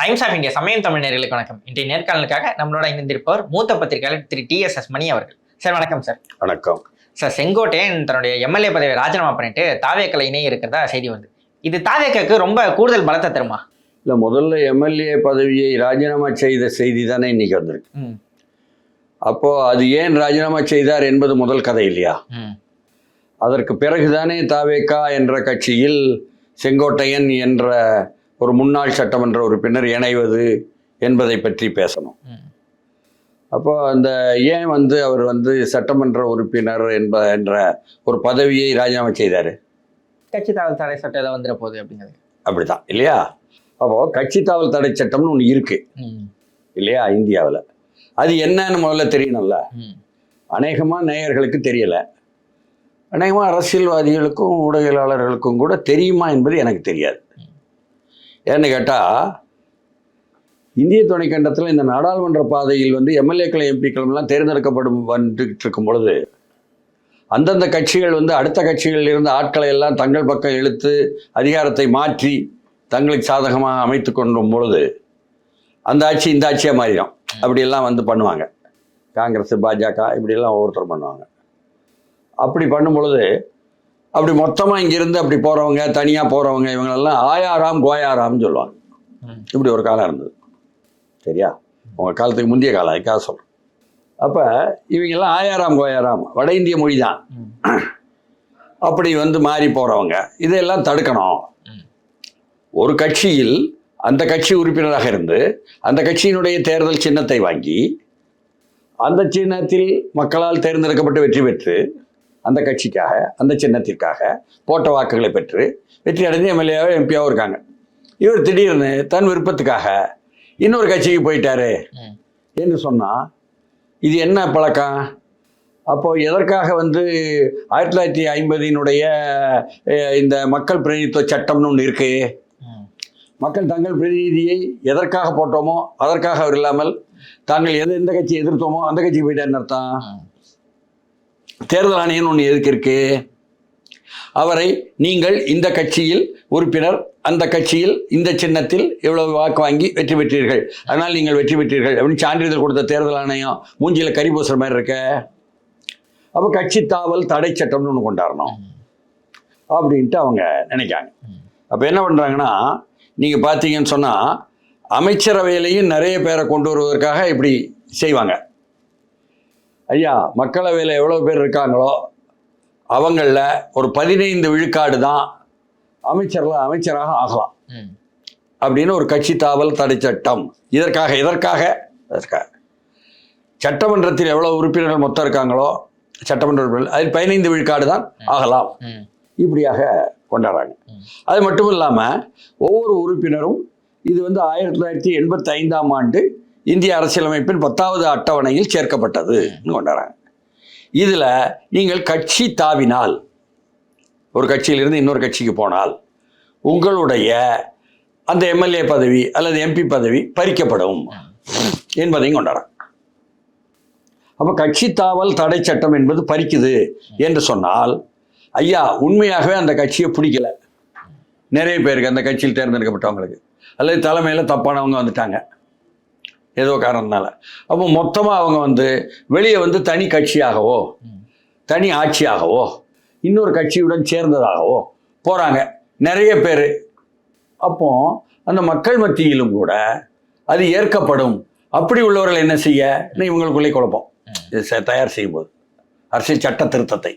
Times of India சமயம் தமிழ் நேர்களுக்கு வணக்கம். இன்றைய நேர்காணலுக்காக நம்மளோட இணைந்திருப்பவர் மூத்த பத்திரிகையாளர் திரு டி எஸ் எஸ் மணி அவர்கள் சார் வணக்கம் சார். வணக்கம். சார் செங்கோட்டையன் தன்னுடைய எம்எல்ஏ பதவியை ராஜினாமா பண்ணிட்டு தாவேக்கலை இணைய இருக்கிறதா செய்தி வந்து இது தாவேக்காக்கு ரொம்ப கூடுதல் பலத்தை தருமா? இல்லை முதல்ல எம்எல்ஏ பதவியை ராஜினாமா செய்த செய்தி தானே இன்னைக்கு வந்திருக்கு. ம். அப்போ அது ஏன் ராஜினாமா செய்தார் என்பது முதல் கதை இல்லையா? அதற்கு பிறகுதானே தாவேகா என்ற கட்சியில் செங்கோட்டையன் என்ற ஒரு முன்னாள் சட்டமன்ற உறுப்பினர் இணைவது என்பதை பற்றி பேசணும். அப்போ அந்த ஏன் வந்து அவர் வந்து சட்டமன்ற உறுப்பினர் என்ப என்ற ஒரு பதவியை ராஜினாமா செய்தார்? கட்சி தாவல் தடை சட்டம் ஏதாவது வந்துட போகுது அப்படிங்கிறது. அப்படிதான் இல்லையா? அப்போ கட்சி தாவல் தடை சட்டம்னு ஒன்று இருக்கு. இல்லையா? இந்தியாவில். அது என்னன்னு முதல்ல தெரியணும்ல. அநேகமாக நேயர்களுக்கு தெரியல. அநேகமாக அரசியல்வாதிகளுக்கும் ஊடகவியலாளர்களுக்கும் கூட தெரியுமா என்பது எனக்கு தெரியாது. ஏன்னு கேட்டால் இந்திய துணைக்கண்டத்தில் இந்த நாடாளுமன்ற பாதையில் வந்து எம்எல்ஏக்கள் எம்பிக்களும் தேர்ந்தெடுக்கப்படும் வந்துட்டு இருக்கும் பொழுது அந்தந்த கட்சிகள் வந்து அடுத்த கட்சிகளில் இருந்து ஆட்களை எல்லாம் தங்கள் பக்கம் இழுத்து அதிகாரத்தை மாற்றி தங்களுக்கு சாதகமாக அமைத்து கொண்டும் பொழுது அந்த ஆட்சி இந்த ஆட்சியாக மாறிடும். அப்படியெல்லாம் வந்து பண்ணுவாங்க. காங்கிரஸ் பாஜக இப்படியெல்லாம் ஒவ்வொருத்தர் பண்ணுவாங்க. அப்படி பண்ணும் பொழுது அப்படி மொத்தமாக இங்கிருந்து அப்படி போகிறவங்க தனியாக போகிறவங்க இவங்களெல்லாம் ஆயாராம் கோயாராம்னு சொல்லுவாங்க. இப்படி ஒரு காலம் இருந்தது சரியா உங்கள் காலத்துக்கு முந்தைய காலம் அதுக்காக சொல்கிறேன் அப்போ இவங்கெல்லாம் ஆயாராம் கோயாராம் வட இந்திய மொழி தான். அப்படி வந்து மாறி போகிறவங்க இதையெல்லாம் தடுக்கணும். ஒரு கட்சியில் அந்த கட்சி உறுப்பினராக இருந்து அந்த கட்சியினுடைய தேர்தல் சின்னத்தை வாங்கி அந்த சின்னத்தில் மக்களால் தேர்ந்தெடுக்கப்பட்டு வெற்றி பெற்று அந்த கட்சிக்காக அந்த சின்னத்திற்காக போட்ட வாக்குகளை பெற்று வெற்றி அடைஞ்சு எம்எல்ஏவோ எம்பியாவோ இருக்காங்க. இவர் திடீர்னு தன் விருப்பத்துக்காக இன்னொரு கட்சிக்கு போயிட்டாரு. என்று சொன்னால் இது என்ன பழக்கம்? அப்போ எதற்காக வந்து ஆயிரத்தி தொள்ளாயிரத்தி ஐம்பதினுடைய இந்த மக்கள் பிரதிநிதித்துவ சட்டம்னு ஒன்று இருக்கு? ம். மக்கள் தங்கள் பிரதிநிதியை எதற்காக போட்டோமோ அதற்காக அவர் இல்லாமல் தாங்கள் எது எந்த கட்சி எதிர்த்தோமோ அந்த கட்சிக்கு போயிட்டாருன்னு அர்த்தம். தேர்தல் ஆணையம் ஒன்று எதுக்கு இருக்கு? அவரை நீங்கள் இந்த கட்சியில் உறுப்பினர் அந்த கட்சியில் இந்த சின்னத்தில் இவ்வளவு வாக்கு வாங்கி வெற்றி பெற்றீர்கள்? அதனால் நீங்கள் வெற்றி பெற்றீர்கள் அப்படின்னு சான்றிதழ் கொடுத்த தேர்தல் ஆணையம் மூஞ்சியில் கறி பூசுற மாதிரி இருக்க. அப்போ கட்சி தாவல் தடை சட்டம்னு ஒன்று கொண்டாடணும் அப்படின்ட்டு அவங்க நினைக்காங்க அப்போ என்ன பண்ணுறாங்கன்னா நீங்கள் பார்த்தீங்கன்னு சொன்னால் அமைச்சரவையிலையும் நிறைய பேரை கொண்டு வருவதற்காக இப்படி செய்வாங்க. ஐயா மக்களவையில் எவ்வளோ பேர் இருக்காங்களோ அவங்களில் ஒரு பதினைந்து விழுக்காடு தான் அமைச்சரில் அமைச்சராக ஆகலாம். அப்படின்னு ஒரு கட்சி தாவல் தடை சட்டம். இதற்காக இதற்காக இதற்காக. சட்டமன்றத்தில் எவ்வளோ உறுப்பினர்கள் மொத்தம் இருக்காங்களோ சட்டமன்ற உறுப்பினர்கள் அதில் பதினைந்து விழுக்காடு தான் ஆகலாம். இப்படியாக கொண்டாடுறாங்க. அது மட்டும் இல்லாமல் ஒவ்வொரு உறுப்பினரும் இது வந்து ஆயிரத்தி தொள்ளாயிரத்தி எண்பத்தி ஐந்தாம் ஆண்டு இந்திய அரசியலமைப்பின் பத்தாவது அட்டவணையில் சேர்க்கப்பட்டதுன்னு கொண்டாடுறாங்க. இதில் நீங்கள் கட்சி தாவினால் ஒரு கட்சியிலிருந்து இன்னொரு கட்சிக்கு போனால் உங்களுடைய அந்த எம்எல்ஏ பதவி அல்லது எம்பி பதவி பறிக்கப்படும் என்பதையும் கொண்டாடுறாங்க. அப்போ கட்சி தாவல் தடை சட்டம் என்பது பறிக்குது என்று சொன்னால் ஐயா உண்மையாகவே அந்த கட்சியை பிடிக்கல. நிறைய பேருக்கு அந்த கட்சியில் தேர்ந்தெடுக்கப்பட்டவங்களுக்கு. அல்லது தலைமையில் தப்பானவங்க வந்துட்டாங்க. ஏதோ காரணத்தினால அப்போ மொத்தமாக அவங்க வந்து வெளியே வந்து தனி கட்சியாகவோ. தனி ஆட்சியாகவோ இன்னொரு கட்சியுடன் சேர்ந்ததாகவோ போகிறாங்க நிறைய பேர். அப்போ அந்த மக்கள் மத்தியிலும் கூட அது ஏற்கப்படும். அப்படி உள்ளவர்கள் என்ன செய்ய? இவங்களுக்குள்ளே குழப்பம். தயார் செய்யும்போது. அரசியல் சட்ட திருத்தத்தை.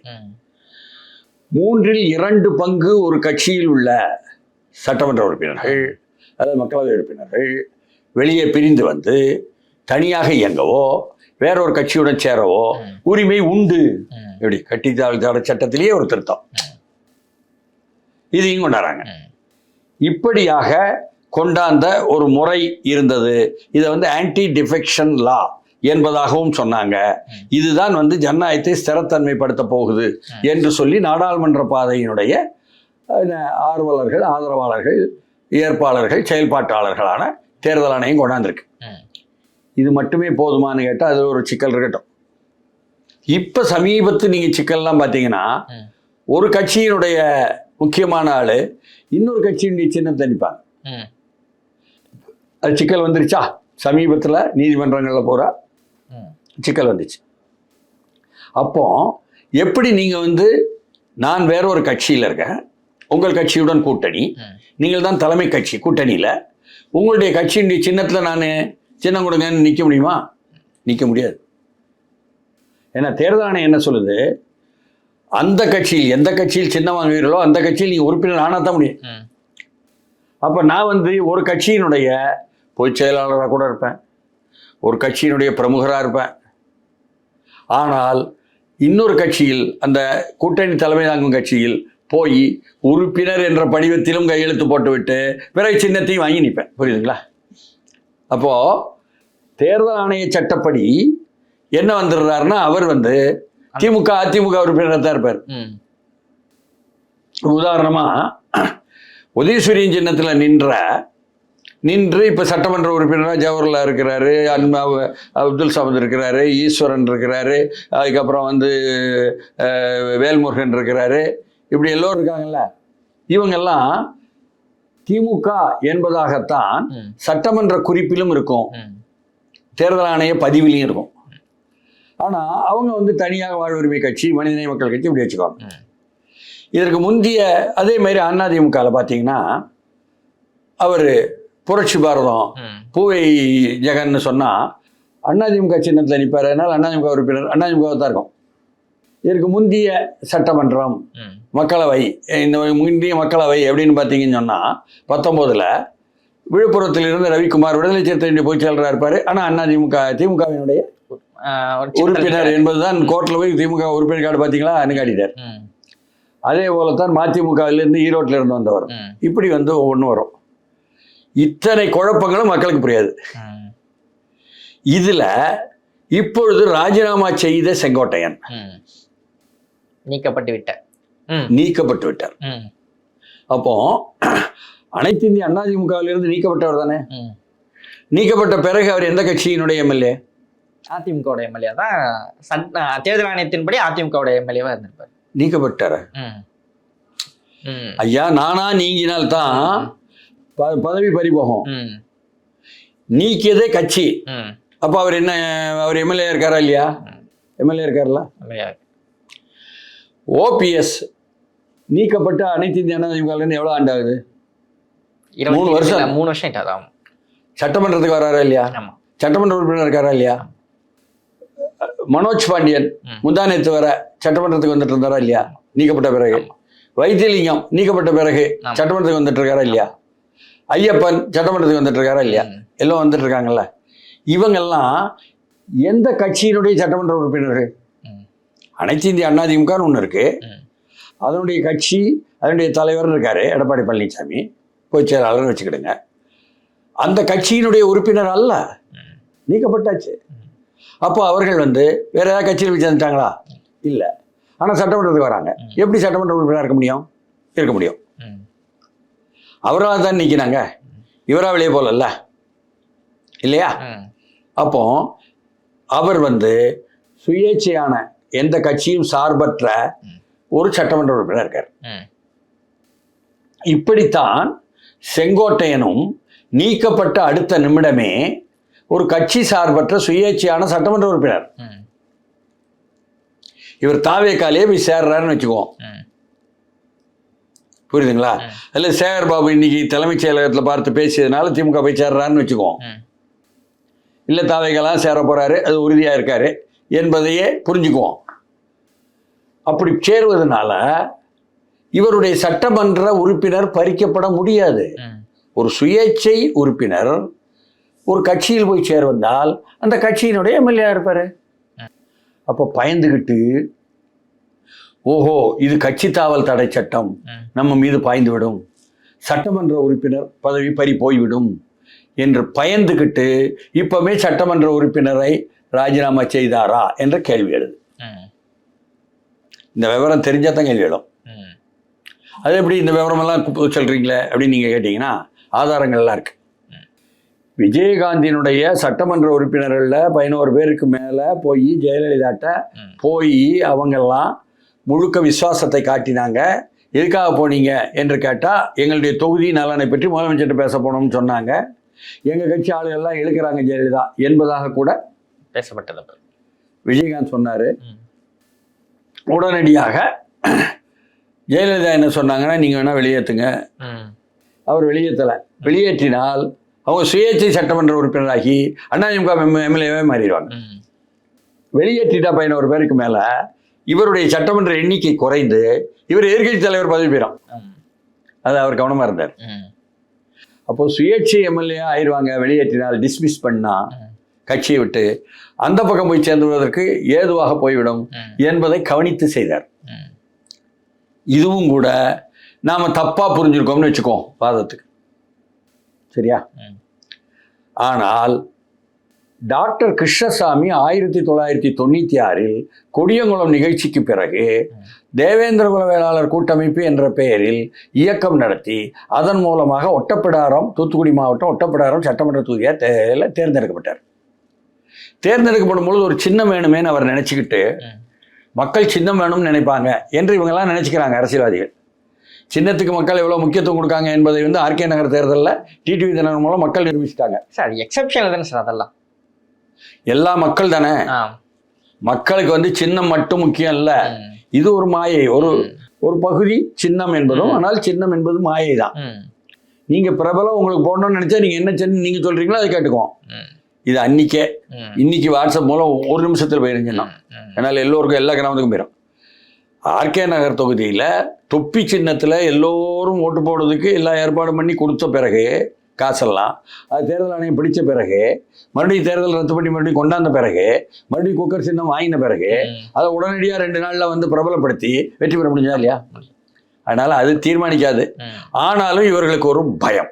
மூன்றில் இரண்டு பங்கு ஒரு கட்சியில் உள்ள சட்டமன்ற உறுப்பினர்கள் அல்லது மக்களவை உறுப்பினர்கள் வெளியே பிரிந்து வந்து தனியாக இயங்கவோ வேறொரு கட்சியுடன் சேரவோ. உரிமை உண்டு. ம். எப்படி? கட்டித்தாள் சட்டத்திலேயே ஒரு திருத்தம். இதையும் கொண்டாடுறாங்க. இப்படியாக கொண்டாந்த ஒரு முறை இருந்தது. இதை வந்து ஆன்டி டிஃபெக்ஷன் லா என்பதாகவும் சொன்னாங்க. இதுதான் வந்து ஜனநாயகத்தை ஸ்திரத்தன்மைப்படுத்த போகுது என்று சொல்லி நாடாளுமன்ற பாதையினுடைய ஆர்வலர்கள் ஆதரவாளர்கள் ஏற்பாளர்கள் செயல்பாட்டாளர்களான தேர்தல் ஆணையம் கொண்டாந்துருக்கு. இது மட்டுமே போதுமான்னு கேட்டால் அது ஒரு சிக்கல் இருக்கட்டும் இப்போ சமீபத்து நீங்கள் சிக்கல்லாம் பார்த்தீங்கன்னா. ஒரு கட்சியினுடைய முக்கியமான ஆள் இன்னொரு கட்சியினுடைய சின்னத்தை அடிப்பாங்க ம் அது சிக்கல் வந்துருச்சா சமீபத்தில் நீதிமன்றங்களில் போகிற. சிக்கல் வந்துச்சு அப்போ எப்படி நீங்கள் வந்து நான் வேற ஒரு கட்சியில் இருக்கேன் உங்கள் கட்சியுடன் கூட்டணி. நீங்கள் தான் தலைமை கட்சி கூட்டணியில் உங்களுடைய கட்சியினுடைய சின்னத்தில் நான் சின்னம் கொடுங்கன்னு நிற்க முடியுமா? நிற்க முடியாது. ஏன்னா தேர்தல் ஆணையம் என்ன சொல்லுது? அந்த கட்சியில் எந்த கட்சியில் சின்னம் வாங்குவீர்களோ அந்த கட்சியில் நீங்கள் உறுப்பினர் ஆனால் தான் முடியும். அப்போ நான் வந்து ஒரு கட்சியினுடைய பொதுச் செயலாளராக கூட இருப்பேன். ஒரு கட்சியினுடைய பிரமுகராக இருப்பேன். ஆனால் இன்னொரு கட்சியில் அந்த கூட்டணி தலைமை தாங்கும் கட்சியில் போய் உறுப்பினர் என்ற படிவத்திலும் கையெழுத்து போட்டுவிட்டு பிறகு சின்னத்தையும் வாங்கி நிற்பேன். புரியுதுங்களா? அப்போது தேர்தல் ஆணைய சட்டப்படி என்ன வந்துடுறாருன்னா அவர் வந்து திமுக அதிமுக உறுப்பினராக தான் இருப்பார். ம். உதாரணமா உதயசூரியன் சின்னத்தில் நின்ற நின்று இப்போ சட்டமன்ற உறுப்பினராக ஜவஹர்லா இருக்கிறாரு அன்பா அப்துல் சமத் இருக்கிறாரு ஈஸ்வரன் இருக்கிறாரு அதுக்கப்புறம் வந்து வேல்முருகன் இருக்கிறாரு. இப்படி எல்லோரும் இருக்காங்கல்ல இவங்கெல்லாம் திமுக என்பதாகத்தான். சட்டமன்ற குறிப்பிலும் இருக்கும். தேர்தல் ஆணைய பதிவிலையும் இருக்கும் ஆனால் அவங்க வந்து தனியாக வாழ்வுரிமை கட்சி மனிதநேய மக்கள் கட்சி இப்படி வச்சுக்குவாங்க ம். இதற்கு முந்தைய அதே மாதிரி அதிமுகவில் பார்த்தீங்கன்னா அவர் புரட்சி பாரதம். பூவை ஜெகன்னு சொன்னால் அதிமுக சின்னத்தில் நிற்பார் அதனால் அதிமுக உறுப்பினர் அதிமுக தான் இருக்கும் இதற்கு முந்தைய சட்டமன்றம். மக்களவை இந்த முந்தைய மக்களவை எப்படின்னு பார்த்தீங்கன்னு சொன்னால் பத்தொம்போதில் விழுப்புரத்தில் இருந்து ரவிக்குமார் விடுதலை சிறுத்தையினுடைய பொதுச் செயலராக இருப்பார் ஆனால் அதிமுக திமுகவினுடைய ஆஹ் ஒரு சின்ன உறுப்பினர் என்பதுதான் கோர்ட்டில் போய் திமுக உறுப்பினர் கார்டு பார்த்தீங்களா ம். அதே போலத்தான் மதிமுகவிலிருந்து ஈரோட்டில் இருந்து வந்தவர். இப்படி வந்து ஒவ்வொன்று வரும் இத்தனை குழப்பங்களும் மக்களுக்கு புரியாது. இதில் இப்பொழுது ராஜினாமா செய்த செங்கோட்டையன். நீக்கப்பட்டு விட்ட. நீக்கப்பட்டு விட்டார். அப்போ அனைத்து இந்திய அதிமுகவிலிருந்து நீக்கப்பட்டவர் தானே. நீக்கப்பட்ட பிறகு அவர் எந்த கட்சியினுடைய எம்எல்ஏ அதிமுக எம்எல்ஏ தான் தேர்தல் ஆணையத்தின்படி அதிமுக எம்எல்ஏவா இருந்திருப்பார் நீக்கப்பட்டார். ஐயா நானா நீங்கினால்தான் ப- பதவி பறிபோகும். நீக்கியதே கட்சி. அப்போ அவர் என்ன அவர் எம்எல்ஏ இருக்காரா இல்லையா எம்எல்ஏ இருக்கார்ல எம்எல்ஏ. ஓபிஎஸ் நீக்கப்பட்ட அனைத்து இந்திய அண்ணா திமுகலேருந்து எவ்வளோ ஆண்டு ஆகுது இருபத்தி மூணு வருஷம். மூணு வருஷம் ஆயிட்டு அதான் சட்டமன்றத்துக்கு வராரா இல்லையா? சட்டமன்ற உறுப்பினர் இருக்காரா இல்லையா? மனோஜ் பாண்டியன். முந்தானத்து வர சட்டமன்றத்துக்கு வந்துட்டு இருந்தாரா இல்லையா? நீக்கப்பட்ட பிறகு. வைத்தியலிங்கம் நீக்கப்பட்ட பிறகு. சட்டமன்றத்துக்கு வந்துட்டு இருக்காரா இல்லையா? ஐயப்பன் சட்டமன்றத்துக்கு வந்துட்டு இருக்காரா இல்லையா. எல்லாம் வந்துட்டு இருக்காங்கல்ல. இவங்கெல்லாம் எந்த கட்சியினுடைய சட்டமன்ற உறுப்பினர்கள். அனைத்து இந்திய அண்ணா திமுகன்னு ஒன்று இருக்கு. ம். அதனுடைய கட்சி அதனுடைய தலைவர்னு இருக்காரு எடப்பாடி பழனிசாமி பொதுச் செயலாளர்னு வச்சுக்கிடுங்க. அந்த கட்சியினுடைய உறுப்பினர் அல்ல. நீக்கப்பட்டாச்சு. அப்போ அவர்கள் வந்து வேற ஏதாவது கட்சியில் போய் சேர்ந்துட்டாங்களா? இல்லை. ஆனால் சட்டமன்றத்துக்கு வராங்க. எப்படி சட்டமன்ற உறுப்பினராக இருக்க முடியும்? இருக்க முடியும். ம். அவரால் தான் நிற்கிறாங்க இவரா வெளியே போகலல்ல? இல்லையா? அப்போ அவர் வந்து சுயேட்சையான எந்த கட்சியும் சார்பற்ற ஒரு சட்டமன்ற உறுப்பினர் இருக்கார். இப்படித்தான் செங்கோட்டையனும் நீக்கப்பட்ட அடுத்த நிமிடமே ஒரு கட்சி சார்பற்ற சுயேட்சையான சட்டமன்ற உறுப்பினர். இவர் தாவேக்காலே போய் சேர்றாருன்னு வச்சுக்குவோம். புரியுதுங்களா. இல்லை சேகர் பாபு இன்னைக்கு தலைமைச் செயலகத்தில் பார்த்து பேசியதுனால திமுக போய் சேர்றாருன்னு வச்சுக்குவோம். இல்லை தாவைக்கெல்லாம் சேர போறாரு அது உறுதியாக இருக்காரு என்பதையே புரிஞ்சுக்குவோம் அப்படி சேருவதனால இவருடைய சட்டமன்ற உறுப்பினர் பறிக்கப்பட முடியாது. ஒரு சுயேட்சை உறுப்பினர் ஒரு கட்சியில் போய் சேர்வதால் அந்த கட்சியினுடைய எம்எல்ஏ இருப்பாரு அப்போ பயந்துகிட்டு ஓஹோ இது கட்சி தாவல் தடை சட்டம். நம்ம மீது பாய்ந்து விடும் சட்டமன்ற உறுப்பினர் பதவி பறி போய்விடும் என்று பயந்துகிட்டு இப்பவே சட்டமன்ற உறுப்பினரை ராஜினாமா செய்தாரா என்ற கேள்வி எழுது. இந்த விவரம் தெரிஞ்சால் தான் கேள்வி எழும். அது எப்படி இந்த விவரமெல்லாம் சொல்றீங்களே அப்படின்னு நீங்கள் கேட்டிங்கன்னா ஆதாரங்கள்லாம் இருக்கு விஜயகாந்தினுடைய சட்டமன்ற உறுப்பினர்களில் பதினோரு பேருக்கு மேலே போய் ஜெயலலிதாட்ட. போய் அவங்கெல்லாம் முழுக்க விசுவாசத்தை காட்டினாங்க எதுக்காக போனீங்க என்று கேட்டால் எங்களுடைய தொகுதி நலனை பற்றி முதலமைச்சர்கிட்ட பேச போனோம்னு சொன்னாங்க எங்கள் கட்சி ஆளுகள்லாம் இழுக்கிறாங்க ஜெயலலிதா என்பதாக கூட பேசப்பட்டது. விஜயகாந்த் சொன்னார். உடனடியாக ஜெயலலிதா என்ன சொன்னாங்கன்னா நீங்கள் வேணால் வெளியேற்றுங்க. அவர் வெளியேற்றலை வெளியேற்றினால் அவங்க சுயேட்சை சட்டமன்ற உறுப்பினராகி அதிமுக எம்எல்ஏவே மாறிடுவாங்க. வெளியேற்றிட்டா பதினோரு பேருக்கு மேலே இவருடைய சட்டமன்ற எண்ணிக்கை குறைந்து இவர் எதிர்க்கட்சி தலைவர் பதவி பெறும். அது அவர் கவனமாக இருந்தார் ம். அப்போ சுயேட்சை எம்எல்ஏ ஆயிடுவாங்க வெளியேற்றினால் டிஸ்மிஸ் பண்ணா ம். கட்சியை விட்டு அந்த பக்கம் போய் சேர்ந்துவதற்கு ஏதுவாக போய்விடும். என்பதை கவனித்து செய்தார். இதுவும் கூட நாம தப்பா புரிஞ்சிருக்கோம்னு வச்சுக்கோ வாதத்துக்கு சரியா. ஆனால் டாக்டர் கிருஷ்ணசாமி ஆயிரத்தி தொள்ளாயிரத்தி தொண்ணூற்றி ஆறில் கொடியங்குளம் நிகழ்ச்சிக்கு பிறகு தேவேந்திர குல வேளாளர் கூட்டமைப்பு என்ற பெயரில் இயக்கம் நடத்தி அதன் மூலமாக ஒட்டப்பிடாரம் தூத்துக்குடி மாவட்டம் ஒட்டப்பிடாரம் சட்டமன்ற தொகுதியாக தேர்ந்தெடுக்கப்பட்டார் தேர்ந்தெடுக்கப்படும் பொழுது ஒரு சின்னம் வேணுமேன்னு அவர் நினச்சிக்கிட்டு. மக்கள் சின்னம் வேணும்னு நினைப்பாங்க என்று இவங்கெல்லாம் நினச்சிக்கிறாங்க அரசியல்வாதிகள் சின்னத்துக்கு மக்கள் எவ்வளோ முக்கியத்துவம் கொடுக்காங்க என்பதை வந்து ஆர்கே நகர் தேர்தலில் டிடிவி தினகரன் மூலம் மக்கள் நிரூபிச்சிட்டாங்க சார் எக்ஸப்ஷனல் தானே சார் அதெல்லாம் எல்லா மக்கள் தானே. மக்களுக்கு வந்து சின்னம் மட்டும் முக்கியம் இல்லை. இது ஒரு மாயை ஒரு. ஒரு பகுதி சின்னம் என்பதும். ஆனால் சின்னம் என்பது மாயை தான். நீங்க பிரபலம் உங்களுக்கு போடணும்னு நினைச்சா நீங்க என்ன சின்னம் நீங்க சொல்றீங்களோ அதை கேட்டுக்குவோம். இது அன்னிக்கே. இன்னைக்கு வாட்ஸ்அப் மூலம் ஒரு நிமிஷத்தில் போயிருந்துன்னா ம். அதனால எல்லோருக்கும் எல்லா கிராமத்துக்கும் போயிடும் ஆர்கே நகர் தொகுதியில் தொப்பி சின்னத்தில் எல்லோரும் ஓட்டு போடுறதுக்கு எல்லா ஏற்பாடும் பண்ணி கொடுத்த பிறகு காசெல்லாம் அது தேர்தல் ஆணையம் பிடிச்ச பிறகு மறுபடியும் தேர்தல் ரத்து பண்ணி மறுபடியும் கொண்டாந்த பிறகு மறுபடியும் குக்கர் சின்னம் வாங்கின பிறகு. அதை உடனடியாக ரெண்டு நாளில் வந்து பிரபலப்படுத்தி வெற்றி பெற முடிஞ்சா இல்லையா அதனால் அது தீர்மானிக்காது. ஆனாலும் இவர்களுக்கு ஒரு பயம்.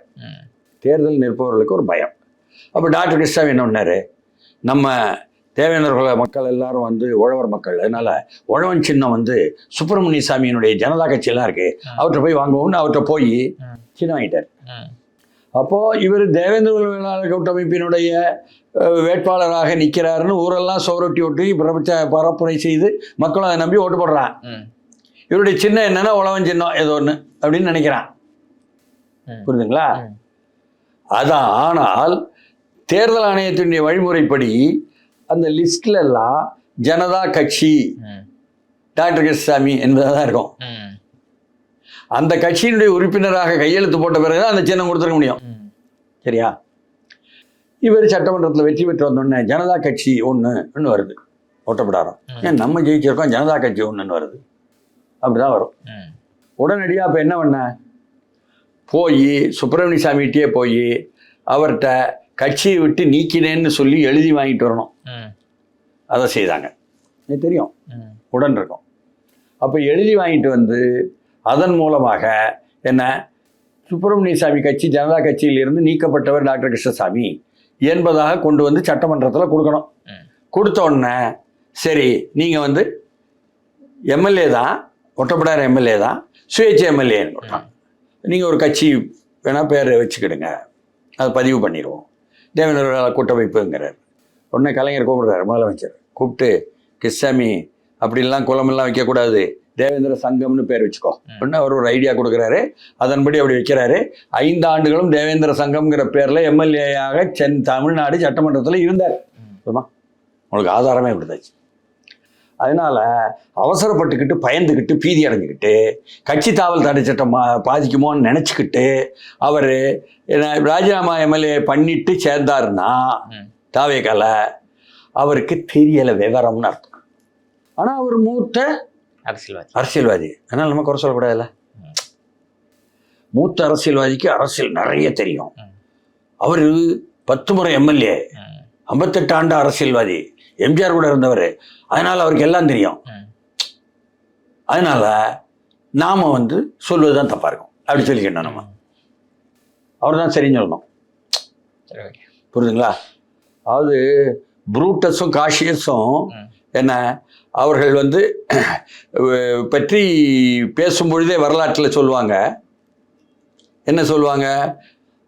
தேர்தல் நிற்பவர்களுக்கு ஒரு பயம் அப்போ டாக்டர் கிருஷ்ணாவி என்ன பண்ணாரு நம்ம தேவேந்திர குல மக்கள் எல்லாரும் வந்து உழவர் மக்கள் அதனால உழவன் சின்னம் வந்து சுப்பிரமணிய சாமியினுடைய ஜனதா கட்சியெல்லாம் இருக்கு. அவர்கிட்ட போய் வாங்குவோம்னு அவர்கிட்ட போய். சின்னம் வாங்கிட்டார். அப்போ இவர் தேவேந்திர குல வேளாளர் கூட்டமைப்பினுடைய வேட்பாளராக நிற்கிறாருன்னு ஊரெல்லாம் சோரட்டி ஒட்டி பிரபச்ச பரப்புரை செய்து மக்களும் அதை நம்பி ஓட்டு போடுறான். இவருடைய சின்னம் என்னன்னா உழவன் சின்னம் ஏதோ ஒன்று அப்படின்னு நினைக்கிறான். புரியுதுங்களா. அதான் ஆனால் தேர்தல் ஆணையத்தினுடைய வழிமுறைப்படி அந்த லிஸ்ட்ல எல்லாம் ஜனதா கட்சி. டாக்டர் கிருஷ்ணசாமி என்பதாக தான் இருக்கும். அந்த கட்சியினுடைய உறுப்பினராக கையெழுத்து போட்ட பிறகு தான் அந்த சின்னம் கொடுத்துருக்க முடியும். சரியா இவர் சட்டமன்றத்தில் வெற்றி பெற்று வந்தோடனே ஜனதா கட்சி ஒன்று வருது ஓட்டப்படாரம். ஏன் நம்ம ஜெயிச்சிருக்கோம் ஜனதா கட்சி ஒன்றுன்னு வருது அப்படிதான் வரும். உடனடியாக அப்போ என்ன பண்ண போய் சுப்பிரமணிய சாமிகிட்டே போய் அவர்கிட்ட கட்சியை விட்டு நீக்கினேன்னு சொல்லி எழுதி வாங்கிட்டு வரணும். அதை செய்தாங்க. எனக்கு தெரியும். உடன் இருக்கும் அப்போ எழுதி வாங்கிட்டு வந்து அதன் மூலமாக என்ன? சுப்பிரமணிய சாமி கட்சி ஜனதா கட்சியிலிருந்து நீக்கப்பட்டவர் டாக்டர் கிருஷ்ணசாமி என்பதாக கொண்டு வந்து சட்டமன்றத்தில் கொடுக்கணும். கொடுத்த உடனே சரி நீங்கள் வந்து எம்எல்ஏ தான் ஒட்டப்படாத எம்எல்ஏ தான் சுயேட்சை எம்எல்ஏன்னு நீங்கள் ஒரு கட்சி வேணால் பேர் வச்சுக்கிடுங்க. அதை பதிவு பண்ணிடுவோம். தேவேந்திர கூட்டமைப்புங்கிறார். உடனே கலைஞர் கூப்பிடுறாரு முதலமைச்சர். கூப்பிட்டு கிருஷ்ணாமி அப்படிலாம் குளமெல்லாம் வைக்கக்கூடாது. தேவேந்திர சங்கம்னு பேர் வச்சுக்கோ. அப்படின்னு அவர் ஒரு ஐடியா கொடுக்குறாரு. அதன்படி அப்படி வைக்கிறாரு. ஐந்து ஆண்டுகளும் தேவேந்திர சங்கம்ங்கிற பேரில் எம்எல்ஏயாக சென் தமிழ்நாடு சட்டமன்றத்தில் இருந்தார். சும்மா உங்களுக்கு ஆதாரமே கொடுத்தாச்சு அதனால அவசரப்பட்டுக்கிட்டு பயந்துக்கிட்டு பீதி அடைஞ்சுக்கிட்டு கட்சி தாவல் தடை சட்டம் பாதிக்குமோன்னு நினச்சிக்கிட்டு அவர் ராஜினாமா எம்எல்ஏ பண்ணிட்டு சேர்ந்தாருன்னா ம். தாவேக்கால அவருக்கு தெரியலை விவரம்னு அர்த்தம் ஆனால் அவர் மூத்த அரசியல்வாதி அரசியல்வாதி அதனால் நம்ம குறை சொல்லக்கூடாதுல்ல. மூத்த அரசியல்வாதிக்கு அரசியல் நிறைய தெரியும். அவர் பத்து முறை எம்எல்ஏ. ஐம்பத்தெட்டு ஆண்டு அரசியல்வாதி எம்ஜிஆர் கூட இருந்தவர். அதனால் அவருக்கு எல்லாம் தெரியும். அதனால நாம வந்து சொல்வது தான் தப்பாக இருக்கும். அப்படி சொல்லிக்கணும் நம்ம. அவர் தான் சரின்னு சொல்லணும். புரியுதுங்களா? அதாவது புரூட்டஸும் காஷியஸும். என்ன அவர்கள் வந்து பற்றி பேசும் பொழுதே வரலாற்றில் சொல்லுவாங்க. என்ன சொல்லுவாங்க?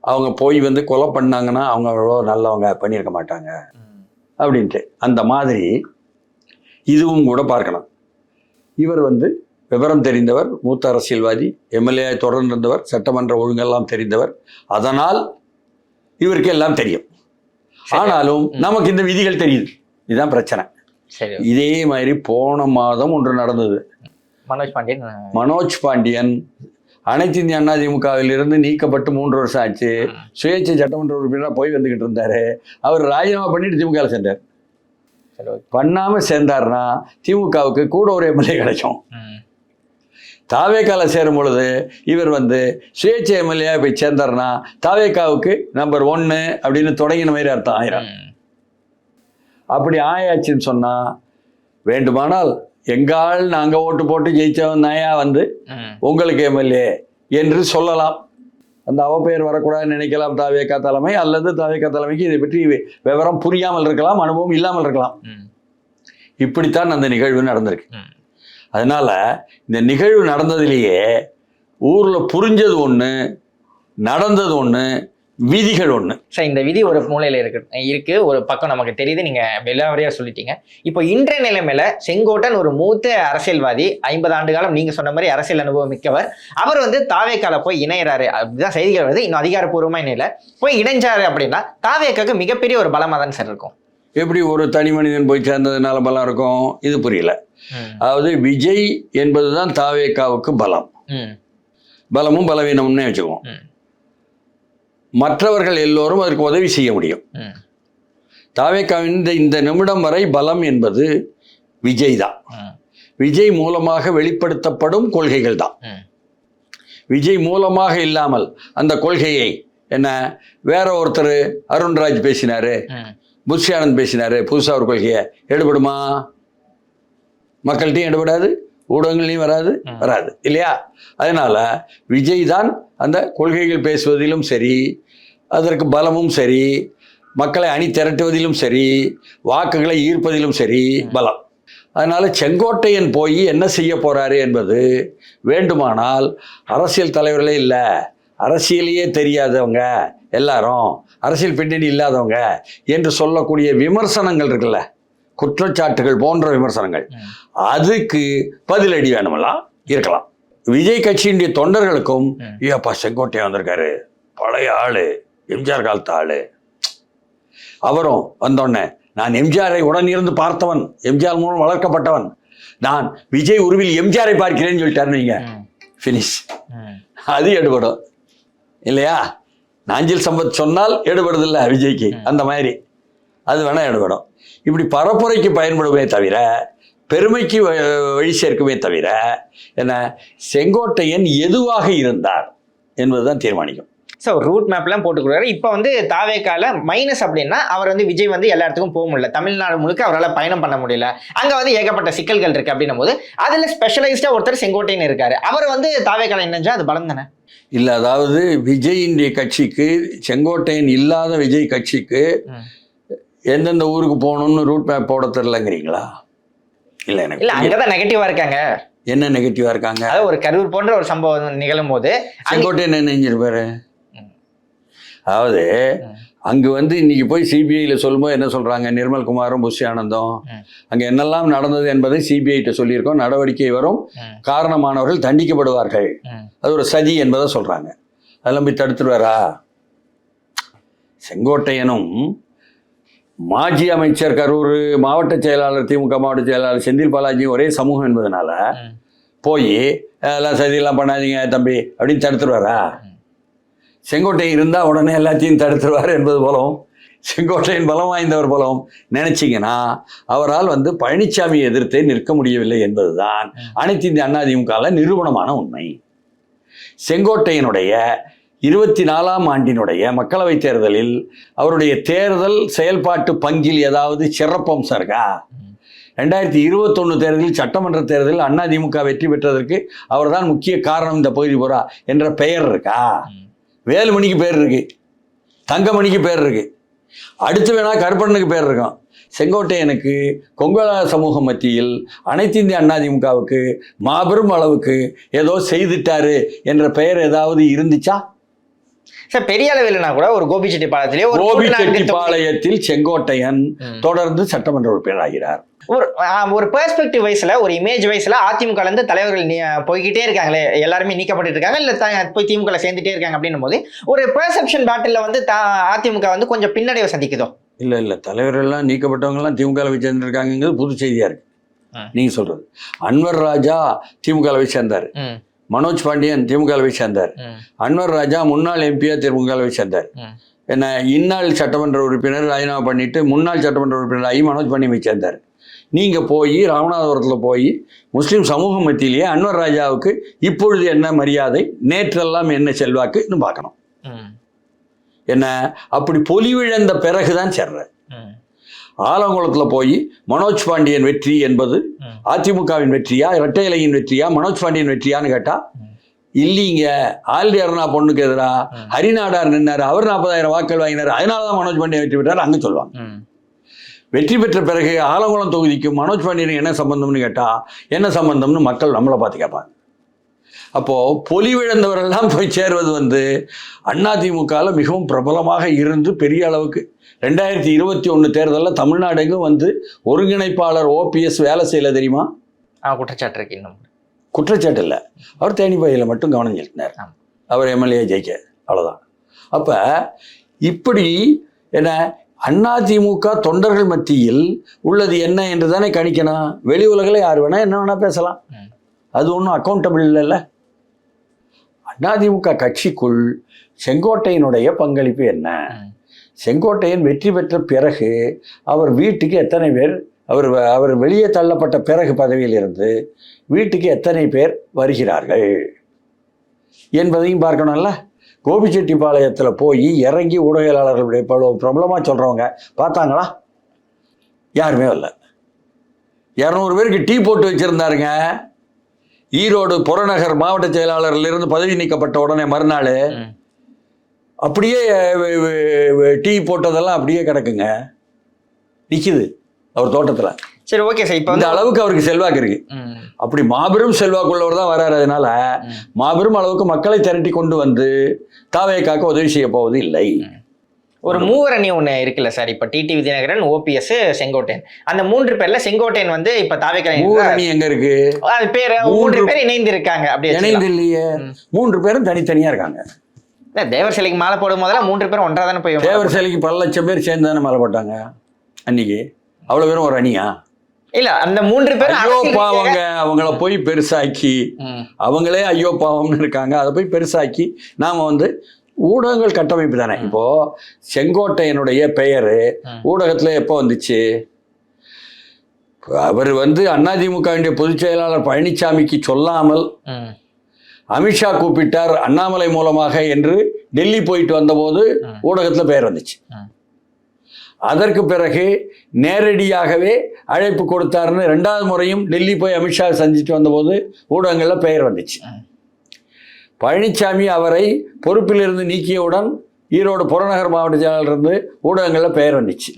அவங்க போய் வந்து கொலை பண்ணாங்கன்னா அவங்க அவ்வளோ நல்லவங்க பண்ணியிருக்க மாட்டாங்க. அப்படின்ட்டு. அந்த மாதிரி இதுவும் கூட பார்க்கணும் இவர் வந்து விவரம் தெரிந்தவர் மூத்த அரசியல்வாதி எம்எல்ஏ தொடர்ந்து இருந்தவர் சட்டமன்ற ஒழுங்கெல்லாம் தெரிந்தவர். அதனால் இவருக்கு எல்லாம் தெரியும். ஆனாலும் நமக்கு இந்த விதிகள் தெரியுது. இதுதான் பிரச்சனை. இதே மாதிரி போன மாதம் ஒன்று நடந்தது. மனோஜ் பாண்டியன் மனோஜ் பாண்டியன் அனைத்து இந்திய அண்ணா திமுகவில் இருந்து நீக்கப்பட்டு மூன்று வருஷம் ஆச்சு சுயேட்சை சட்டமன்ற உறுப்பினராக போய் வந்துகிட்டு இருந்தாரு அவர் ராஜினாமா பண்ணிட்டு திமுக ஓகே பண்ணாம சேர்ந்தாருன்னா திமுகவுக்கு கூட ஒரு எம்எல்ஏ கிடைக்கும். தாவேக்கால சேரும் பொழுது இவர் வந்து சுயேட்சை எம்எல்ஏ போய் சேர்ந்தாருன்னா தாவேக்காவுக்கு நம்பர் ஒன்று அப்படின்னு தொடங்கின மாதிரி அர்த்தம் ஆயிரம். அப்படி ஆயாச்சுன்னு சொன்னா வேண்டுமானால் எங்கால் நாங்க ஓட்டு போட்டு ஜெயிச்சவன் நாயா வந்து. உங்களுக்கு எம்எல்ஏ என்று சொல்லலாம் அந்த அவப்பெயர் வரக்கூடாதுன்னு நினைக்கலாம் தாவேக்கா தலைமை அல்லது தாவேக்கா தலைமைக்கு இதை பற்றி விவரம் புரியாமல் இருக்கலாம் அனுபவம் இல்லாமல் இருக்கலாம். இப்படித்தான் அந்த நிகழ்வு நடந்திருக்கு. அதனால இந்த நிகழ்வு நடந்ததிலேயே ஊர்ல புரிஞ்சது ஒண்ணு நடந்தது ஒண்ணு விதிகள் ஒண்ணு. சார் இந்த விதி ஒரு மூலையில இருக்கு. இருக்கு ஒரு பக்கம் நமக்கு தெரியுது. நீங்க விலாவரியா சொல்லிட்டீங்க. இப்போ இன்றைய நிலைமையில செங்கோட்டன் ஒரு மூத்த அரசியல்வாதி ஐம்பது ஆண்டு காலம் நீங்க சொன்ன மாதிரி அரசியல் அனுபவம் மிக்கவர். அவர் வந்து தாவேக்கால போய் இணையறாரு. அப்படிதான் செய்திகள் வருது. இன்னும் அதிகாரப்பூர்வமா இணையல. போய் இணைஞ்சாரு அப்படின்னா தாவேக்காக்கு மிகப்பெரிய ஒரு பலமா தான் சார் இருக்கும். எப்படி ஒரு தனி மனிதன் போய் சேர்ந்ததுனால பலம் இருக்கும்? இது புரியல. அதாவது விஜய் என்பதுதான் தாவேக்காவுக்கு பலம். பலமும் பலவீனம்னே வச்சுக்குவோம். மற்றவர்கள் எல்லோரும் அதற்கு உதவி செய்ய முடியும் ம். தாவேக்காவின் இந்த நிமிடம் வரை பலம் என்பது விஜய் தான். விஜய் மூலமாக வெளிப்படுத்தப்படும் கொள்கைகள் தான். விஜய் மூலமாக இல்லாமல் அந்த கொள்கையை என்ன வேற ஒருத்தர் அருண்ராஜ் பேசினாரு ம். புஷ் ஆனந்த் பேசினாரு புதுசா ஒரு கொள்கையை எடுபடுமா மக்கள்கிட்டையும் எடுபடாது ஊடகங்களையும் வராது. வராது. இல்லையா? அதனால விஜய் தான் அந்த கொள்கைகள் பேசுவதிலும் சரி அதற்கு பலமும் சரி மக்களை அணி திரட்டுவதிலும் சரி வாக்குகளை ஈர்ப்பதிலும் சரி பலம். அதனால செங்கோட்டையன் போய் என்ன செய்ய போறாரு என்பது வேண்டுமானால் அரசியல் தலைவர்களே இல்லை அரசியலையே தெரியாதவங்க எல்லாரும் அரசியல் பின்னணி இல்லாதவங்க என்று சொல்லக்கூடிய விமர்சனங்கள் இருக்குல்ல குற்றச்சாட்டுகள் போன்ற விமர்சனங்கள். அதுக்கு பதிலடி வேணுமெல்லாம் இருக்கலாம். விஜய் கட்சியினுடைய தொண்டர்களுக்கும் ம். ஏப்பா செங்கோட்டையன் வந்திருக்காரு. பழைய ஆளு. எம்ஜிஆர் காலத்து ஆளு. அவரும் வந்தோடனே நான் எம்ஜிஆரை உடனிருந்து பார்த்தவன். எம்ஜிஆர் மூலம் வளர்க்கப்பட்டவன். நான் விஜய் உருவில் எம்ஜிஆரை பார்க்கிறேன்னு சொல்லிட்டாருன்னு நீங்க. ஃபினிஷ். அது எடுபடும். இல்லையா? நாஞ்சில் சம்பத் சொன்னால் எடுபடுதில்ல விஜய்க்கு. அந்த மாதிரி. அது வேணா எடுபடும் இப்படி பரப்புரைக்கு பயன்படுமே தவிர பெருமைக்கு வழி சேர்க்குமே தவிர என்ன செங்கோட்டையன் எதுவாக இருந்தார் என்பதுதான் தீர்மானிக்கும். ஸோ ரூட் மேப்லாம் போட்டுக்கிறாரு இப்போ வந்து தாவேக்கால மைனஸ் அப்படின்னா அவர் வந்து விஜய் வந்து எல்லா இடத்துக்கும் போக முடியல. தமிழ்நாடு முழுக்க அவரால் பயணம் பண்ண முடியல. அங்கே வந்து ஏகப்பட்ட சிக்கல்கள் இருக்கு அப்படின்னும் போது அதில் ஸ்பெஷலைஸ்டாக ஒருத்தர் செங்கோட்டையன் இருக்காரு. அவர் வந்து தாவேக்கால என்னஞ்சா அது பலம் தானே? இல்ல அதாவது விஜயினுடைய கட்சிக்கு செங்கோட்டையன் இல்லாத விஜய் கட்சிக்கு. எந்தெந்த ஊருக்கு போகணும்னு ரூட் மேப் போட தெரிலங்கிறீங்களா இல்ல எனக்கு இல்ல புரியல. அங்கதான் நெகட்டிவா இருக்காங்க என்ன நெகட்டிவா இருக்காங்க அதாவது ஒரு கரூர் போன்ற ஒரு சம்பவம் நிகழும் போது அங்க- செங்கோட்டையன் என்ன செஞ்சிருப்பாரு ம். அதாவது. அங்கு வந்து இன்னைக்கு போய் சிபிஐயில் சொல்லும்போது என்ன சொல்றாங்க நிர்மல்குமாரும் புஷ் ஆனந்தும். அங்க என்னெல்லாம் நடந்தது என்பதை சிபிஐட்ட சொல்லியிருக்கோம் நடவடிக்கை வரும். காரணமானவர்கள் தண்டிக்கப்படுவார்கள். அது ஒரு சதி என்பதை சொல்றாங்க அதெல்லாம் போய் தடுத்துருவாரா செங்கோட்டையனும் மாஜி அமைச்சர் கரூர் மாவட்ட செயலாளர் திமுக மாவட்ட செயலாளர் செந்தில் பாலாஜியும் ஒரே சமூகம் என்பதனால. போய் அதெல்லாம் சதியெல்லாம் பண்ணாதீங்க தம்பி அப்படின்னு தடுத்துருவாரா ம். செங்கோட்டையன் இருந்தால் உடனே எல்லாத்தையும் தடுத்துருவார் என்பது போலவும் செங்கோட்டையன் பலம் வாய்ந்தவர் போலவும் நினைச்சீங்கன்னா அவரால் வந்து பழனிசாமியை எதிர்த்தே நிற்க முடியவில்லை என்பதுதான். அனைத்து இந்திய அண்ணா திமுகவில் நிரூபணமான உண்மை செங்கோட்டையனுடைய இருபத்தி நாலாம் ஆண்டினுடைய மக்களவைத் தேர்தலில் அவருடைய தேர்தல் செயல்பாட்டு பங்கில் ஏதாவது சிறப்பம்சம் இருக்கா? ரெண்டாயிரத்தி இருபத்தொன்னு தேர்தலில் சட்டமன்ற தேர்தலில் அண்ணா திமுக வெற்றி பெற்றதற்கு அவர்தான் முக்கிய காரணம் இந்த பகுதி புறா என்ற பெயர் இருக்கா? வேலுமணிக்கு பேர் இருக்கு. தங்கமணிக்கு பேர் இருக்கு. அடுத்து வேணா கருப்பண்ணனுக்கு பேர் இருக்கும். செங்கோட்டையனுக்கு கொங்கலா சமூக மத்தியில் அனைத்து இந்திய அண்ணா திமுகவுக்கு மாபெரும் அளவுக்கு ஏதோ செய்துட்டாரு என்ற பெயர் ஏதாவது இருந்துச்சா? சார் பெரிய அளவில்னா கூட ஒரு கோபிச்செட்டிப்பாளையத்திலே ஒரு கோபிச்செட்டிப்பாளையத்தில் செங்கோட்டையன். தொடர்ந்து சட்டமன்ற உறுப்பினர் ஆகிறார். ஒரு ஒரு பெர்ஸ்பெக்டிவ் வைஸ்ல ஒரு இமேஜ் வைஸ்ல அதிமுக இருந்து தலைவர்கள் போய்கிட்டே இருக்காங்களே எல்லாருமே நீக்கப்பட்டு இருக்காங்க இல்ல போய் திமுக சேர்ந்துட்டே இருக்காங்க அப்படின்னும் போது ஒரு பெர்செப்ஷன் பேட்டில் வந்து அதிமுக வந்து கொஞ்சம் பின்னடைவை சந்திக்குதோ? இல்ல இல்ல தலைவர்கள் எல்லாம் நீக்கப்பட்டவங்க எல்லாம் திமுக வை சேர்ந்திருக்காங்கிறது புது செய்தியா இருக்கு. ஆ. நீங்க சொல்றது. அன்வர் ராஜா திமுக வை சேர்ந்தார். மனோஜ் பாண்டியன் திமுக வை சேர்ந்தார். அன்வர் ராஜா முன்னாள் எம்பியா திமுக வை சேர்ந்தார். என்ன இந்நாள் சட்டமன்ற உறுப்பினர் ராஜினாமா பண்ணிட்டு முன்னாள் சட்டமன்ற உறுப்பினர் ஆகி மனோஜ் பாண்டியன் வை சேர்ந்தார். நீங்க போய் ராமநாதபுரத்தில் போய் முஸ்லீம் சமூக மத்தியிலேயே அன்வர் ராஜாவுக்கு இப்பொழுது என்ன மரியாதை நேற்றெல்லாம் என்ன செல்வாக்குன்னு பார்க்கணும். என்ன அப்படி பொலிவிழந்த பிறகுதான் சேர்ற ஆலங்குளத்தில் போய் மனோஜ் பாண்டியன் வெற்றி என்பது. அதிமுகவின் வெற்றியா இரட்டை இலையின் வெற்றியா மனோஜ் பாண்டியன் வெற்றியான்னு கேட்டா ம். இல்லீங்க ஆல்டி அருணா பொண்ணுக்கு எதிரா ம். ஹரிநாடார் நின்னாரு அவர் நாற்பதாயிரம் வாக்குகள் வாங்கினார் அதனால தான் மனோஜ் பாண்டியன் வெற்றி பெற்றார் அங்க சொல்லுவாங்க. வெற்றி பெற்ற பிறகு ஆலங்குளம் தொகுதிக்கும் மனோஜ் பாண்டியனுக்கு என்ன சம்பந்தம்னு கேட்டா என்ன சம்பந்தம்னு மக்கள் நம்மளை பார்த்து கேட்பாங்க அப்போ பொலிவிழந்தவர்கள் தான் போய் சேர்வது வந்து அதிமுகவில் மிகவும் பிரபலமாக இருந்து பெரிய அளவுக்கு ரெண்டாயிரத்தி இருபத்தி ஒன்று தேர்தலில் தமிழ்நாடு எங்கும் வந்து ஒருங்கிணைப்பாளர் ஓபிஎஸ் வேலை செய்யல தெரியுமா? குற்றச்சாட்டு இருக்கு இன்னும். குற்றச்சாட்டு இல்லை. அவர் தேனிப்பாயில் மட்டும் கவனம் செலுத்தினார். அவர் எம்எல்ஏ ஜெயிக்க. அவ்வளோதான் அப்போ இப்படி என்ன அதிமுக தொண்டர்கள் மத்தியில் உள்ளது என்ன என்று தானே கணிக்கணும். வெளி உலகில் யார் வேணா என்ன வேணா பேசலாம். அது ஒன்றும் அக்கௌண்டபிள் இல்லைல்ல. அதிமுக கட்சிக்குள் செங்கோட்டையினுடைய பங்களிப்பு என்ன. செங்கோட்டையன் வெற்றி பெற்ற பிறகு அவர் வீட்டுக்கு எத்தனை பேர் அவர் அவர் வெளியே தள்ளப்பட்ட பிறகு பதவியிலிருந்து வீட்டுக்கு எத்தனை பேர் வருகிறார்கள் என்பதையும் பார்க்கணும்ல. கோபிச்செட்டிப்பாளையத்தில் போய் இறங்கி ஊடகவியலாளர்களுடைய பிரபலமாக சொல்கிறவங்க பார்த்தாங்களா? யாருமே இல்லை. இரநூறு பேருக்கு டீ போட்டு வச்சுருந்தாருங்க. ஈரோடு புறநகர் மாவட்ட செயலாளர்லேருந்து பதவி நீக்கப்பட்ட உடனே மறுநாள் அப்படியே டீ போட்டதெல்லாம் அப்படியே கிடக்குங்க. நிக்குது அவர் தோட்டத்துல. சரி ஓகே சார் இப்போ இந்த அளவுக்கு அவருக்கு செல்வாக்கு இருக்கு. அப்படி மாபெரும் செல்வாக்குள்ளவர் தான் வராரு அதனால. மாபெரும் அளவுக்கு மக்களை திரட்டி கொண்டு வந்து தாவேக்காக்க உதவி செய்ய போவது இல்லை. ஒரு மூவர் அணி ஒண்ணு இருக்குல்ல சார் இப்ப டிடி விஜயநகரன் ஓபிஎஸ் செங்கோட்டையன். அந்த மூன்று பேர்ல செங்கோட்டையன் வந்து இப்ப தாவேக்கா மூரணி எங்க இருக்கு? அது பேர் மூன்று- பேர் இணைந்து இருக்காங்க அப்படியே இணைந்து இல்லையே. மூன்று பேரும் தனித்தனியா இருக்காங்க. இல்ல, தேவர் சிலைக்கு மாலை போடும் போதெல்லாம் மூன்று பேரும் ஒன்றா தானே போய் தேவர் சிலைக்கு பல லட்சம் பேர் சேர்ந்து தானே மேலே போட்டாங்க அன்னைக்கு? அவ்வளவு பேரும் ஒரு அணியா? இல்ல அந்த மூன்று பேரும் ஐயோ பாவங்க அவங்கள போய் பெருசாக்கி அவங்களே ஐயோ பாவம்னு இருக்காங்க. அதை போய் பெருசாக்கி நாம வந்து ஊடகங்கள் கட்டமைப்பு தானே. இப்போ செங்கோட்டையனுடைய பெயர். ஊடகத்துல எப்போ வந்துச்சு? அவர் வந்து அதிமுகவினுடைய பொதுச் செயலாளர் பழனிசாமிக்கு சொல்லாமல் அமித்ஷா கூப்பிட்டார் அண்ணாமலை மூலமாக என்று டெல்லி போயிட்டு வந்தபோது. ஊடகத்துல பெயர் வந்துச்சு. அதற்கு பிறகு நேரடியாகவே அழைப்பு கொடுத்தாருன்னு ரெண்டாவது முறையும் டெல்லி போய் அமித்ஷா சந்திச்சுட்டு வந்தபோது ஊடகங்கள்ல பெயர் வந்துச்சு. பழனிசாமி அவரை பொறுப்பிலிருந்து நீக்கியவுடன் ஈரோடு புறநகர் மாவட்ட செயலாளர் ஊடகங்களில் பெயர் வந்துச்சு.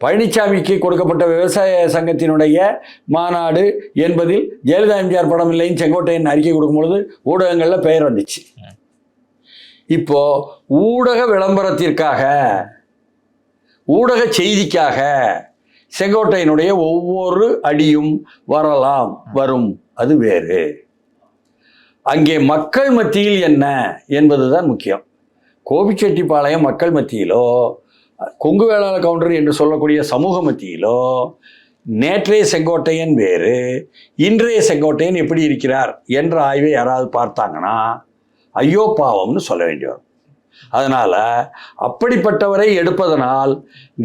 பழனிசாமிக்கு கொடுக்கப்பட்ட விவசாய சங்கத்தினுடைய மாநாடு என்பதில் ஜெயலலிதா எம்ஜிஆர் படம் இல்லைன்னு செங்கோட்டையன் அறிக்கை கொடுக்கும் பொழுது ஊடகங்களில் பெயர் வந்துச்சு. இப்போ ஊடக விளம்பரத்திற்காக ஊடக செய்திக்காக செங்கோட்டையினுடைய ஒவ்வொரு அடியும் வரலாம் வரும். அது வேறு. அங்கே மக்கள் மத்தியில் என்ன என்பதுதான் முக்கியம். கோபிச்செட்டிப்பாளையம் மக்கள் மத்தியிலோ கொங்கு வேளாளர் கவுண்டர் என்று சொல்லக்கூடிய சமூக மத்தியிலோ நேற்றைய செங்கோட்டையன் வேறு இன்றைய செங்கோட்டையன் எப்படி இருக்கிறார் என்ற ஆய்வை யாராவது பார்த்தாங்கன்னா ஐயோ பாவம்னு சொல்ல வேண்டி வரும். அதனால அப்படிப்பட்டவரை எடுப்பதனால்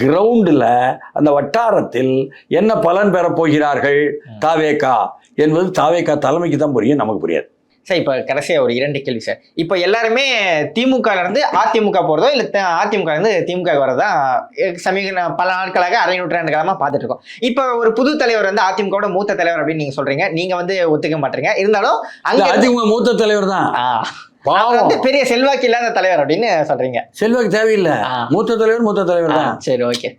கிரவுண்டில் அந்த வட்டாரத்தில் என்ன பலன் பெறப் போகிறார்கள் தாவேகா என்பது தாவேகா தலைமைக்கு தான் புரியும் நமக்கு புரியாது. சார் இப்ப கடைசியா ஒரு இரண்டு கேள்வி சார். இப்ப எல்லாருமே திமுக ல இருந்து அதிமுக போறதோ இல்ல த- அதிமுக ல இருந்து திமுக வரதா சமீப பல நாட்களாக அரை நூற்றாண்டு காலமா பார்த்துட்டு இருக்கோம். இப்ப ஒரு புது தலைவர் வந்து அதிமுகவோட மூத்த தலைவர் அப்படின்னு நீங்க சொல்றீங்க. நீங்க வந்து ஒத்துக்க மாட்டீங்க. இருந்தாலும் அங்க அதிமுக மூத்த தலைவர் தான். வந்து பெரிய செல்வாக்கு இல்லாத தலைவர் அப்படின்னு சொல்றீங்க. செல்வாக்கு தேவையில்லை. மூத்த தலைவர் மூத்த தலைவர் தான். சரி ஓகே.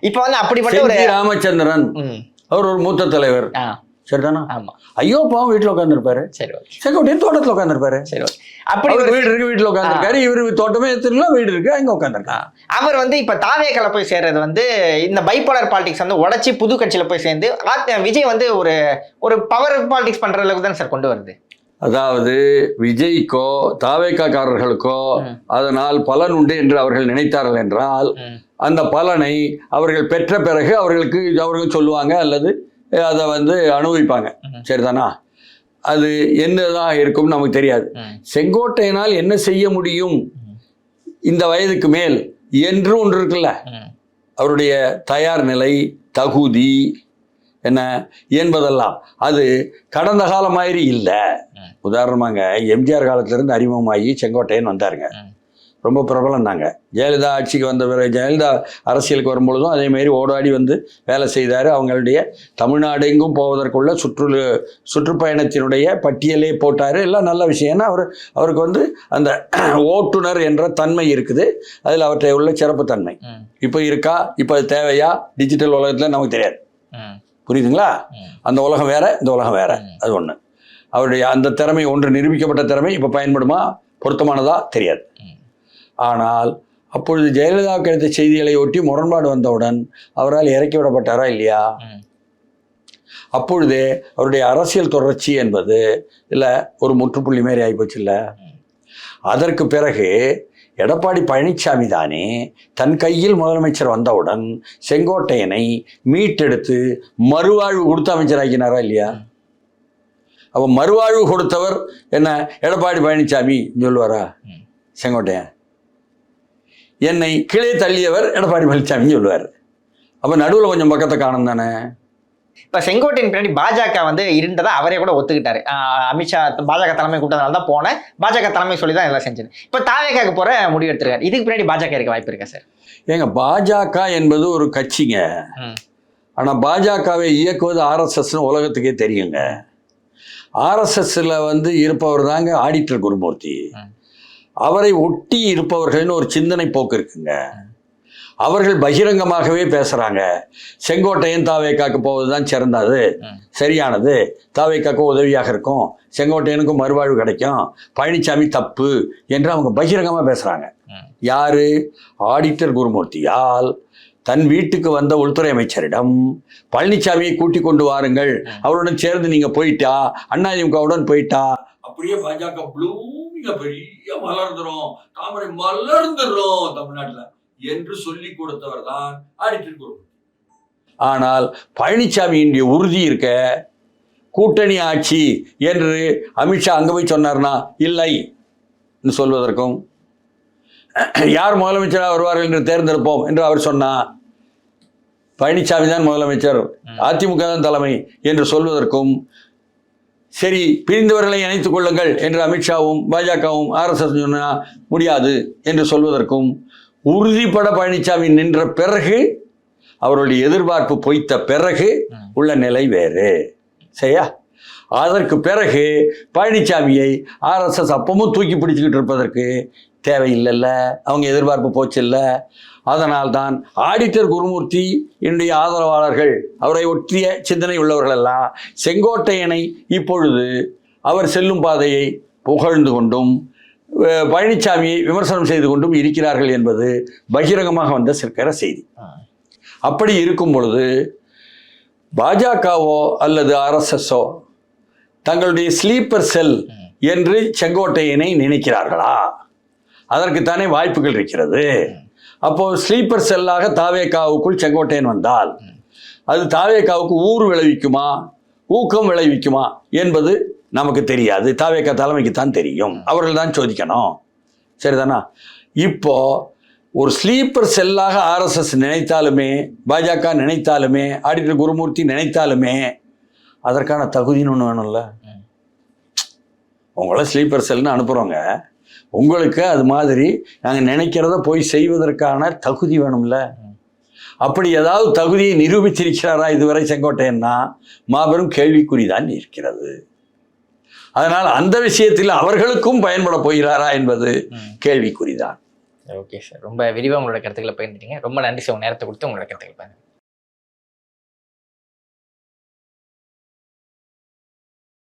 இப்ப வந்து அப்படிப்பட்ட ஒரு ராமச்சந்திரன். அவர் ஒரு மூத்த தலைவர். ஆ, சரிதானா? ஆமா. ஐயோ பாவம் வீட்டில் உட்காந்துருப்பாரு சரி ஓகே. செங்கோட்டையன் தோட்டத்தில் உட்காந்துருப்பாரு சரி ஓகே. அப்படி ஒரு வீடு இருக்கு வீட்டில் உட்காந்துருக்காரு இவரு தோட்டமே எடுத்துருக்கலாம் வீடு இருக்கு அங்கே உட்காந்துருக்காரு அவர் வந்து இப்ப தாவேக்கல போய் சேர்றது வந்து இந்த பைப்போலர் பாலிடிக்ஸ் வந்து உடைச்சி புது கட்சியில போய் சேர்ந்து விஜய் வந்து ஒரு ஒரு பவர் பாலிடிக்ஸ் பண்ற அளவுக்கு தான் சார் கொண்டு வருது. அதாவது விஜய்க்கோ தாவேக்காக்காரர்களுக்கோ. அதனால் பலன் உண்டு என்று அவர்கள் நினைத்தார்கள் என்றால் அந்த பலனை அவர்கள் பெற்ற பிறகு அவர்களுக்கு அவர்கள் சொல்லுவாங்க அல்லது அதை வந்து அனுபவிப்பாங்க. சரிதானா? அது என்னதான் இருக்கும் நமக்கு தெரியாது. செங்கோட்டையினால் என்ன செய்ய முடியும்? இந்த வயதுக்கு மேல் என்று ஒன்று இருக்குல்ல. அவருடைய தயார் நிலை தகுதி என்ன என்பதெல்லாம். அது கடந்த காலம் மாதிரி இல்லை. உதாரணமாங்க எம்ஜிஆர் காலத்திலிருந்து அறிமுகமாகி செங்கோட்டையன் வந்தாருங்க. ரொம்ப பிரபலம் தாங்க ஜெயலலிதா ஆட்சிக்கு வந்த பிறகு ஜெயலலிதா அரசியலுக்கு வரும்பொழுதும் அதே மாதிரி ஓடாடி வந்து வேலை செய்தார். அவங்களுடைய தமிழ்நாடு எங்கும் போவதற்குள்ள சுற்று சுற்றுப்பயணத்தினுடைய பட்டியலே போட்டார். எல்லாம் நல்ல விஷயம். ஏன்னா அவர் அவருக்கு வந்து அந்த ஓட்டுநர் என்ற தன்மை இருக்குது. அதில் அவற்றை உள்ள சிறப்பு தன்மை. இப்போ இருக்கா? இப்போ அது தேவையா? டிஜிட்டல் உலகத்தில் நமக்கு தெரியாது. புரியுதுங்களா? அந்த உலகம் வேற இந்த உலகம் வேற. அது ஒன்று அவருடைய அந்த திறமை ஒன்று நிரூபிக்கப்பட்ட திறமை இப்போ பயன்படுமா? பொருத்தமானதா? தெரியாது. ஆனால் அப்பொழுது ஜெயலலிதா கிடைத்த செய்திகளை ஒட்டி முரண்பாடு வந்தவுடன் அவரால் இறக்கி விடப்பட்டாரா இல்லையா? அப்பொழுதே அவருடைய அரசியல் தொடர்ச்சி என்பது இல்லை ஒரு முற்றுப்புள்ளி மாரி ஆகிப்போச்சு இல்லை அதற்கு பிறகு எடப்பாடி பழனிசாமி தானே தன் கையில் முதலமைச்சர் வந்தவுடன் செங்கோட்டையனை மீட்டெடுத்து மறுவாழ்வு கொடுத்து அமைச்சராக்கினாரா இல்லையா? அப்போ மறுவாழ்வு கொடுத்தவர் என்ன எடப்பாடி பழனிசாமி சொல்லுவாரா. செங்கோட்டையன். என்னை கீழே தள்ளியவர் எடப்பாடி பழனிசாமி சொல்லுவார். அப்போ நடுவில் கொஞ்சம் பக்கத்தை காணும் தானே? இப்ப செங்கோட்டையின் பின்னாடி பாஜக வந்து இருந்ததா அவரே கூட ஒத்துக்கிட்டாரு. அமித்ஷா பாஜக தலைமை கூட்டத்தினால தான் போனேன். பாஜக தலைமை சொல்லி தான் எல்லாம் செஞ்சது இப்ப தாவேக்காக்கு போற முடிவு எடுத்திருக்காரு. இதுக்கு பின்னாடி பாஜக இருக்க வாய்ப்பு இருக்கா சார்? ஏங்க பாஜக என்பது ஒரு கட்சிங்க. ஆனால் பாஜகவை இயக்குவது ஆர்எஸ்எஸ்னு உலகத்துக்கே தெரியுங்க. ஆர்எஸ்எஸ்ல வந்து இருப்பவர் தாங்க ஆடிட்டர் குருமூர்த்தி. அவரை ஒட்டி இருப்பவர்கள்னு ஒரு சிந்தனை போக்கு இருக்குங்க. அவர்கள் பகிரங்கமாகவே பேசுறாங்க. செங்கோட்டையன் தாவேக்காக்கு போவது தான் சிறந்தது. சரியானது. தாவேக்காக்கு உதவியாக இருக்கும். செங்கோட்டையனுக்கும் மறுவாழ்வு கிடைக்கும். பழனிசாமி தப்பு என்று அவங்க பகிரங்கமாக பேசுறாங்க. ம். யாரு? ஆடிட்டர் குருமூர்த்தியால் தன் வீட்டுக்கு வந்த உள்துறை அமைச்சரிடம் பழனிசாமியை கூட்டிக் கொண்டு வாருங்கள். அவருடன் சேர்ந்து நீங்க போயிட்டா? அதிமுகவுடன் போயிட்டா? அப்படியே பாஜக ப்ளூமிங்க பெரிய மலர்ந்துரும். தாமரை மலர்ந்துடும் தமிழ்நாட்டுல என்று சொல்லி கொடுத்தவர் தான் ஆடிட்டர் குருமூர்த்தி ஆனால் பழனிசாமியினுடைய உறுதி இருக்க கூட்டணி ஆட்சி என்று அமித்ஷா அங்க போய் சொன்னார்னா இல்லை சொல்வதற்கும் யார் முதலமைச்சராக வருவார்கள் என்று தேர்ந்தெடுப்போம் என்று அவர் சொன்னார் பழனிசாமி தான் முதலமைச்சர் அதிமுக தான் தலைமை என்று சொல்வதற்கும் சரி பிரிந்தவர்களை இணைத்துக் கொள்ளுங்கள் என்று அமித்ஷாவும் பாஜகவும் ஆர்எஸ்எஸ் சொன்னால் முடியாது என்று சொல்வதற்கும் உறுதிப்பட பழனிசாமி நின்ற பிறகு அவருடைய எதிர்பார்ப்பு பொய்த்த பிறகு உள்ள நிலை வேறு. சரியா? அதற்கு பிறகு பழனிசாமியை ஆர்எஸ்எஸ் அப்பமும் தூக்கி பிடிச்சிக்கிட்டு இருப்பதற்கு தேவையில்லைல்ல அவங்க எதிர்பார்ப்பு போச்சு இல்லை தான் ஆடிட்டர் குருமூர்த்தி என்னுடைய ஆதரவாளர்கள் அவரை ஒட்டிய சிந்தனை உள்ளவர்கள் எல்லாம் செங்கோட்டையனை இப்பொழுது அவர் செல்லும் பாதையை புகழ்ந்து கொண்டும் பழனிசாமியை விமர்சனம் செய்து கொண்டும் இருக்கிறார்கள் என்பது பகிரங்கமாக வந்த சிற்கிற செய்தி. அப்படி இருக்கும் பொழுது பாஜகவோ அல்லது ஆர்எஸ்எஸ்ஸோ தங்களுடைய ஸ்லீப்பர் செல். என்று செங்கோட்டையனை நினைக்கிறார்களா? அதற்குத்தானே வாய்ப்புகள் இருக்கிறது. அப்போ ஸ்லீப்பர் செல்லாக தாவேக்காவுக்குள் செங்கோட்டையன் வந்தால் அது தாவேக்காவுக்கு ஊர் விளைவிக்குமா? ஊக்கம் விளைவிக்குமா? என்பது நமக்கு தெரியாது. தாவேக்கா தலைமைக்கு தான் தெரியும். அவர்கள் தான் சோதிக்கணும். சரிதானா? இப்போ ஒரு ஸ்லீப்பர் செல்லாக ஆர்எஸ்எஸ் நினைத்தாலுமே பாஜக நினைத்தாலுமே ஆடிட்டர் குருமூர்த்தி நினைத்தாலுமே அதற்கான தகுதின்னு ஒன்று வேணும்ல. ம். உங்களை ஸ்லீப்பர் செல்னு அனுப்புகிறோங்க உங்களுக்கு அது மாதிரி நாங்கள் நினைக்கிறத போய் செய்வதற்கான தகுதி வேணும்ல. அப்படி ஏதாவது தகுதியை நிரூபித்திருக்கிறாரா இதுவரை செங்கோட்டையன்னா? மாபெரும் கேள்விக்குறிதான் இருக்கிறது. அதனால் அந்த விஷயத்தில் அவர்களுக்கும் பயன்பட போகிறாரா என்பது கேள்விக்குறிதான். Okay sir. ரொம்ப விரிவாக உங்களோட கருத்துக்களை பகிர்ந்துட்டீங்க. ரொம்ப நன்றி சார். நேரத்தை கொடுத்து உங்களோட கருத்துக்களை பகிர்ந்து